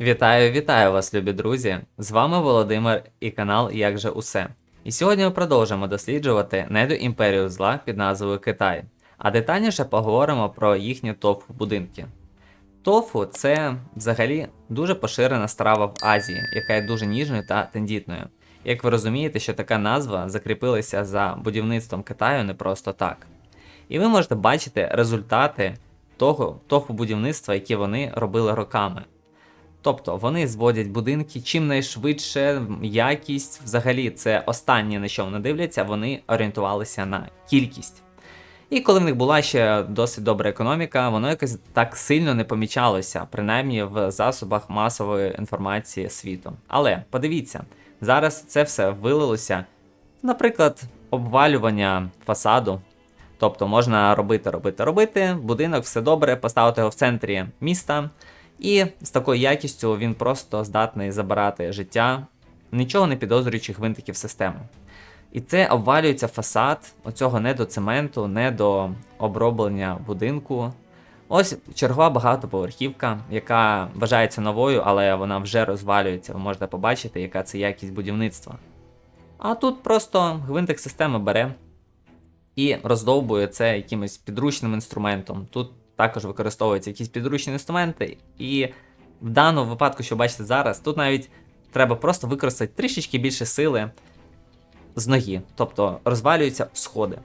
Вітаю, вітаю вас, любі друзі! З вами Володимир і канал Як же Усе. І сьогодні ми продовжимо досліджувати недоімперію зла під назвою Китай, а детальніше поговоримо про їхні тофу будинки. Тофу це взагалі дуже поширена страва в Азії, яка є дуже ніжною та тендітною. Як ви розумієте, що така назва закріпилася за будівництвом Китаю не просто так. І ви можете бачити результати того тофу будівництва, які вони робили роками. Тобто вони зводять будинки чим найшвидше, якість. Взагалі, це останнє, на що вони дивляться, вони орієнтувалися на кількість. І коли в них була ще досить добра економіка, воно якось так сильно не помічалося, принаймні в засобах масової інформації світу. Але подивіться, зараз це все вилилося, наприклад, обвалювання фасаду. Тобто можна робити, робити, робити, будинок, все добре, поставити його в центрі міста. І з такою якістю він просто здатний забирати життя, нічого не підозрюючих винтиків системи. І це обвалюється фасад оцього не до цементу, не до оброблення будинку. Ось чергова багатоповерхівка, яка вважається новою, але вона вже розвалюється. Ви можете побачити, яка це якість будівництва. А тут просто гвинтик системи бере і роздовбує це якимось підручним інструментом. Тут також використовуються якісь підручні інструменти, і в даному випадку, що бачите зараз, тут навіть треба просто використати трішечки більше сили з ноги, тобто розвалюються сходи.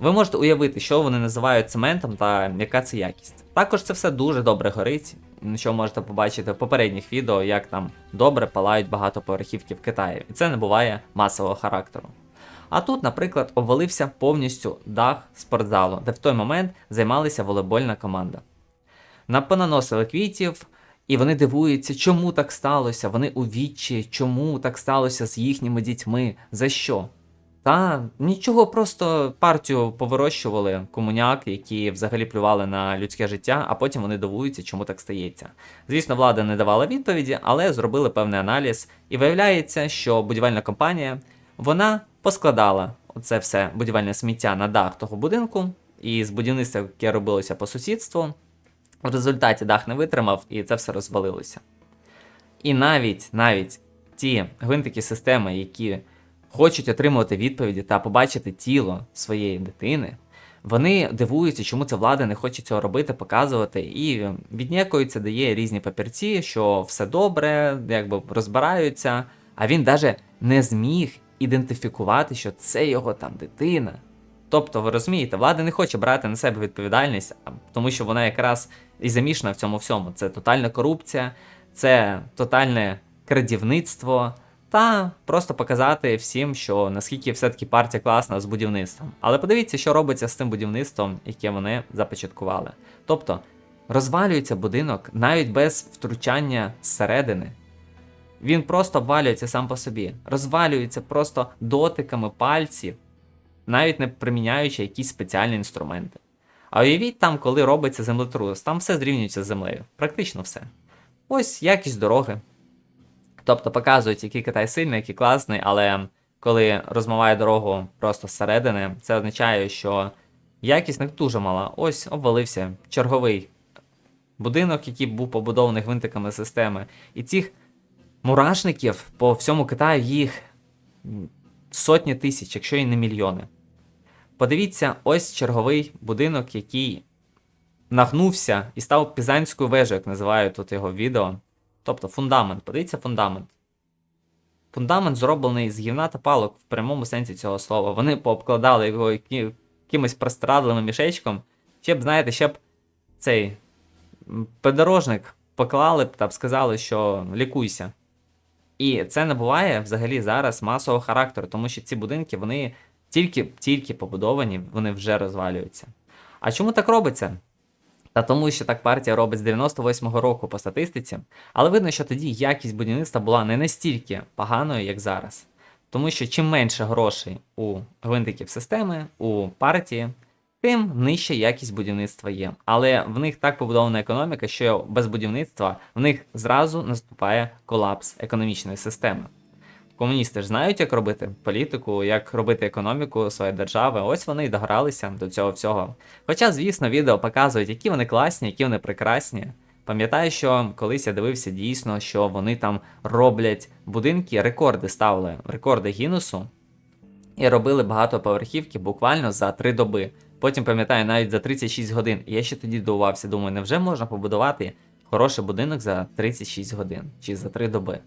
Ви можете уявити, що вони називають цементом та яка це якість. Також це все дуже добре горить, що можете побачити в попередніх відео, як там добре палають багатоповерхівки в Китаї. І це не буває масового характеру. А тут, наприклад, обвалився повністю дах спортзалу, де в той момент займалася волейбольна команда. Напонаносили квітів, і вони дивуються, чому так сталося. Вони у відчі, чому так сталося з їхніми дітьми, за що. Та нічого, просто партію повирощували комуняк, які взагалі плювали на людське життя, а потім вони дивуються, чому так стається. Звісно, влада не давала відповіді, але зробили певний аналіз, і виявляється, що будівельна компанія вона поскладала оце все будівельне сміття на дах того будинку, і з будівництва, яке робилося по сусідству, в результаті дах не витримав і це все розвалилося. І навіть навіть ті гвинтики системи, які хочуть отримувати відповіді та побачити тіло своєї дитини, вони дивуються, чому ця влада не хоче цього робити, показувати, і віднякуються, дає різні папірці, що все добре, якби розбираються, а він навіть не зміг ідентифікувати, що це його там дитина. Тобто, ви розумієте, влада не хоче брати на себе відповідальність, тому що вона якраз і замішана в цьому всьому. Це тотальна корупція, це тотальне крадівництво, та просто показати всім, що наскільки все-таки партія класна з будівництвом. Але подивіться, що робиться з цим будівництвом, яке вони започаткували. Тобто розвалюється будинок навіть без втручання зсередини. Він просто обвалюється сам по собі, розвалюється просто дотиками пальців, навіть не приміняючи якісь спеціальні інструменти. А уявіть там, коли робиться землетрус, там все зрівнюється з землею. Практично все. Ось якість дороги. Тобто показують, який Китай сильний, який класний, але коли розмиває дорогу просто зсередини, це означає, що якість не дуже мала. Ось обвалився черговий будинок, який був побудований гвинтиками системи. І цих мурашників по всьому Китаю їх сотні тисяч, якщо і не мільйони. Подивіться, ось черговий будинок, який нагнувся і став пізанською вежею, як називають тут його відео. Тобто фундамент. Подивіться фундамент. Фундамент зроблений з гівна та палок в прямому сенсі цього слова. Вони пообкладали його якимось прострадливим мішечком. Ще б, знаєте, ще б цей подорожник поклали б та б сказали, що лікуйся. І це не буває взагалі зараз масового характеру, тому що ці будинки вони тільки тільки побудовані, вони вже розвалюються. А чому так робиться? Та тому, що так партія робить з 98-го року по статистиці, але видно, що тоді якість будівництва була не настільки поганою, як зараз. Тому що чим менше грошей у гвинтиків системи, у партії, тим нижча якість будівництва є. Але в них так побудована економіка, що без будівництва в них зразу наступає колапс економічної системи. Комуністи ж знають, як робити політику, як робити економіку своєї держави. Ось вони і догралися до цього всього. Хоча, звісно, відео показують, які вони класні, які вони прекрасні. Пам'ятаю, що колись я дивився дійсно, що вони там роблять будинки, рекорди ставили, рекорди Гіннесу, і робили багатоповерхівки буквально за 3 доби. Потім пам'ятаю, навіть за 36 годин. І я ще тоді дивувався, думаю, невже можна побудувати хороший будинок за 36 годин чи за 3 доби?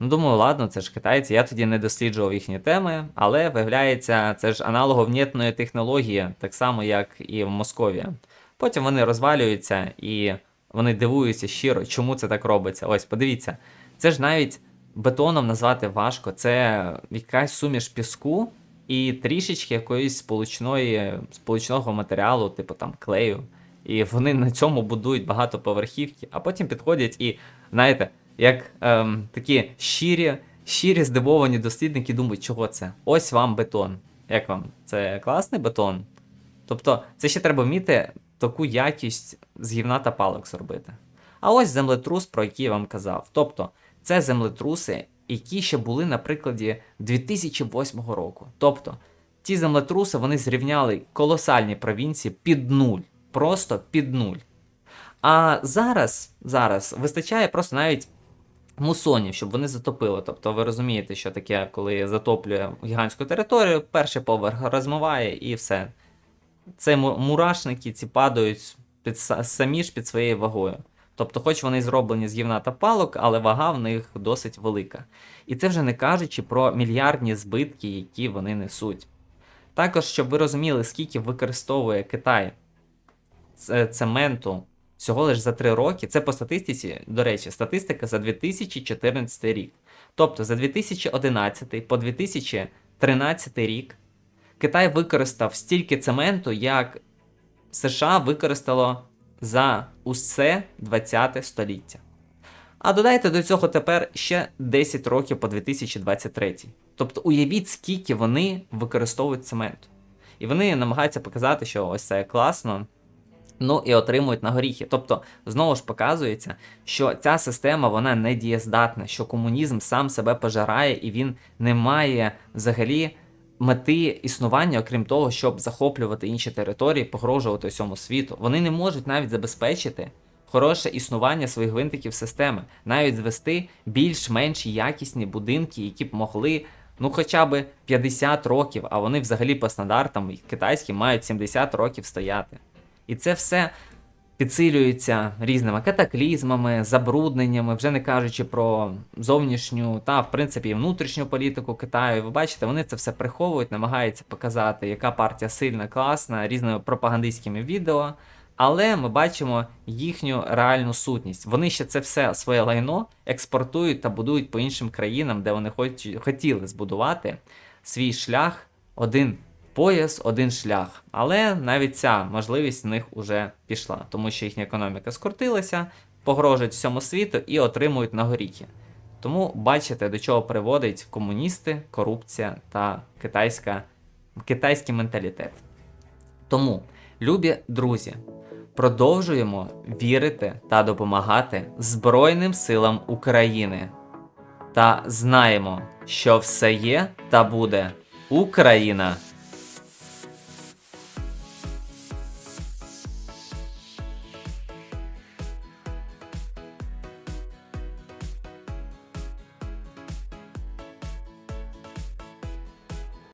Ну, думаю, ладно, це ж китайці. Я тоді не досліджував їхні теми, але виявляється, це ж аналоговнітної технології, так само, як і в Москові. Потім вони розвалюються і вони дивуються щиро, чому це так робиться. Ось, подивіться, це ж навіть бетоном назвати важко. Це якась суміш піску і трішечки якоїсь сполучної, сполучного матеріалу, типу там клею. І вони на цьому будують багатоповерхівки, а потім підходять і, знаєте, як ем, такі щирі, щирі здивовані дослідники думають, чого це? Ось вам бетон. Як вам? Це класний бетон? Тобто, це ще треба вміти таку якість з гівна та палок зробити. А ось землетрус, про який я вам казав. Тобто, це землетруси, які ще були на прикладі 2008 року. Тобто, ті землетруси вони зрівняли колосальні провінції під нуль. Просто під нуль. А зараз, зараз вистачає просто навіть мусонів, щоб вони затопили. Тобто ви розумієте, що таке, коли затоплює гігантську територію, перший поверх розмиває і все. Це мурашники ці падають під, самі ж під своєю вагою. Тобто, хоч вони зроблені з гівна та палок, але вага в них досить велика. І це вже не кажучи про мільярдні збитки, які вони несуть. Також, щоб ви розуміли, скільки використовує Китай цементу всього лише за 3 роки, це по статистиці, до речі, статистика за 2014 рік. Тобто за 2011 по 2013 рік Китай використав стільки цементу, як США використало за усе 20 століття. А додайте до цього тепер ще 10 років по 2023. Тобто уявіть, скільки вони використовують цементу. І вони намагаються показати, що ось це класно. Ну і отримують на горіхи. Тобто, знову ж показується, що ця система вона не дієздатна, що комунізм сам себе пожирає і він не має взагалі мети існування, окрім того, щоб захоплювати інші території, погрожувати усьому світу. Вони не можуть навіть забезпечити хороше існування своїх гвинтиків системи, навіть звести більш-менш якісні будинки, які б могли. Ну, хоча б 50 років, а вони взагалі по стандартам китайським мають 70 років стояти. І це все підсилюється різними катаклізмами, забрудненнями, вже не кажучи про зовнішню та, в принципі, внутрішню політику Китаю. Ви бачите, вони це все приховують, намагаються показати, яка партія сильна, класна, різними пропагандистськими відео. Але ми бачимо їхню реальну сутність. Вони ще це все своє лайно експортують та будують по іншим країнам, де вони хоч, хотіли збудувати свій шлях один пояс, один шлях. Але навіть ця можливість в них уже пішла, тому що їхня економіка скрутилася, погрожують всьому світу і отримують на горіхи. Тому бачите, до чого приводить комуністи, корупція та китайська, китайський менталітет. Тому, любі друзі, продовжуємо вірити та допомагати Збройним силам України. Та знаємо, що все є та буде Україна.